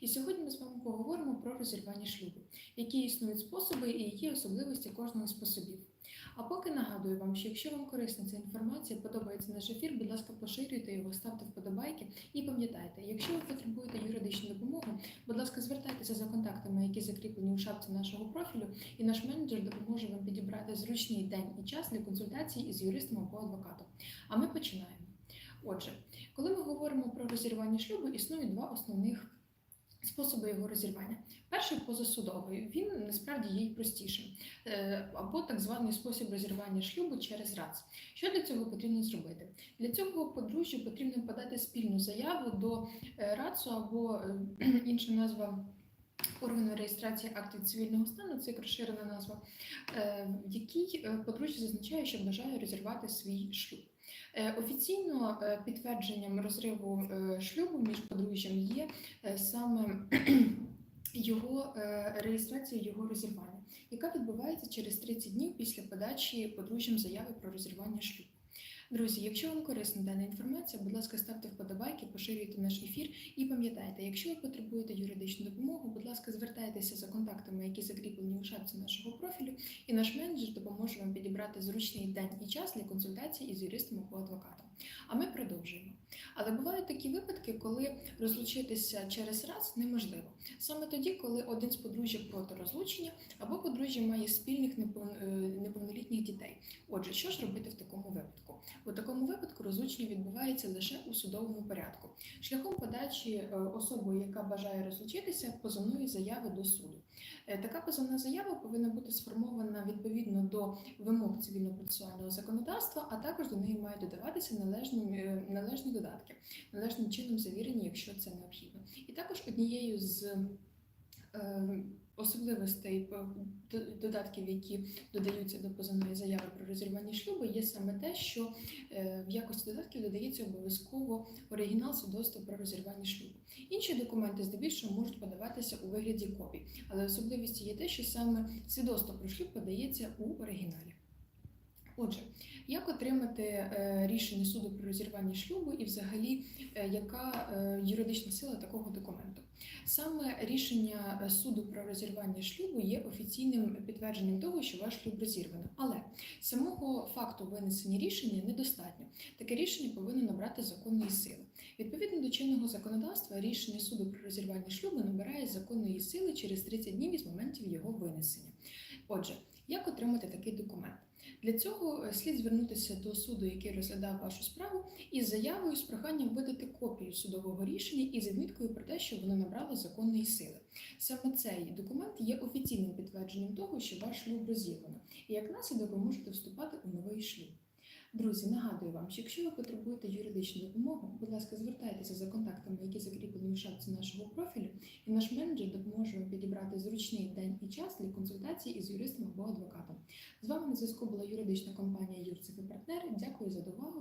І сьогодні ми з вами поговоримо про розірвання шлюбу, які існують способи і які особливості кожного з способів. А поки нагадую вам, що якщо вам корисна ця інформація, подобається наш ефір, будь ласка, поширюйте його, ставте вподобайки і пам'ятайте, якщо ви потребуєте юридичну допомогу, будь ласка, звертайтеся за контактами, які закріплені у шапці нашого профілю, і наш менеджер допоможе вам підібрати зручний день і час для консультацій із юристом або адвокатом. А ми починаємо. Отже, коли ми говоримо про розірвання шлюбу, існують два основних способи його розірвання. Перший позасудовий, він насправді є простішим, Е, або так званий спосіб розірвання шлюбу через РАЦ. Що для цього потрібно зробити? Для цього подружжю потрібно подати спільну заяву до е, РАЦу або е, інша назва. Органу реєстрації актів цивільного стану, це як розширена назва, в якій подружжя зазначає, що бажає розірвати свій шлюб. Е, Офіційно е, підтвердженням розриву е, шлюбу між подружжям є саме його реєстрація його розірвання, яка відбувається через 30 днів після подачі подружжям заяви про розірвання шлюбу. Друзі, якщо вам корисна дана інформація, будь ласка, ставте вподобайки, поширюйте наш ефір і пам'ятайте, якщо ви потребуєте юридичну допомогу, будь ласка, звертайтеся за контактами, які закріплені у шапці нашого профілю, і наш менеджер допоможе вам підібрати зручний день і час для консультацій із юристом або адвокатом. А ми продовжуємо. Але бувають такі випадки, коли розлучитися через раз неможливо. Саме тоді, коли один з подружжя проти розлучення або подружжя має спільних е, неповнолітніх дітей. Отже, що ж робити в такому випадку? У такому випадку розлучення відбувається лише у судовому порядку, шляхом подачі е, особою, яка бажає розлучитися, позовної заяви до суду. Е, Така позовна заява повинна бути сформована відповідно до вимог цивільно-процесуального законодавства, а також до неї мають додаватися належні, е, належні додатки, належним чином завірені, якщо це необхідно. І також однією з особливостей додатків, які додаються до позовної заяви про розірвання шлюбу, є саме те, що е, в якості додатків додається обов'язково оригінал свідоцтва про розірвання шлюбу. Інші документи здебільшого можуть подаватися у вигляді копій, але особливістю є те, що саме свідоцтво про шлюб подається у оригіналі. Отже, як отримати е, рішення суду про розірвання шлюбу і взагалі е, яка е, юридична сила такого документу? Саме рішення суду про розірвання шлюбу є офіційним підтвердженням того, що ваш шлюб розірвано. Але самого факту винесення рішення недостатньо. Таке рішення повинно набрати законної сили. Відповідно до чинного законодавства, рішення суду про розірвання шлюбу набирає законної сили через 30 днів із моментів його винесення. Отже, як отримати такий документ? Для цього е, слід звернутися до суду, який розглядав вашу справу, із заявою з проханням видати копію судового рішення і з відміткою про те, що воно набрало законної сили. Саме цей документ є офіційним підтвердженням того, що ваш шлюб розірвано, і як наслідок ви можете вступати у новий шлюб. Друзі, нагадую вам, що якщо ви потребуєте юридичну допомогу, будь ласка, звертайтеся за контактами, які закріплені в шапці нашого профілю, і наш менеджер допоможе вам підібрати зручний день і час для консультації із юристом або адвокатом. З вами на зв'язку була юридична компанія Юрцев і партнери. Дякую за увагу.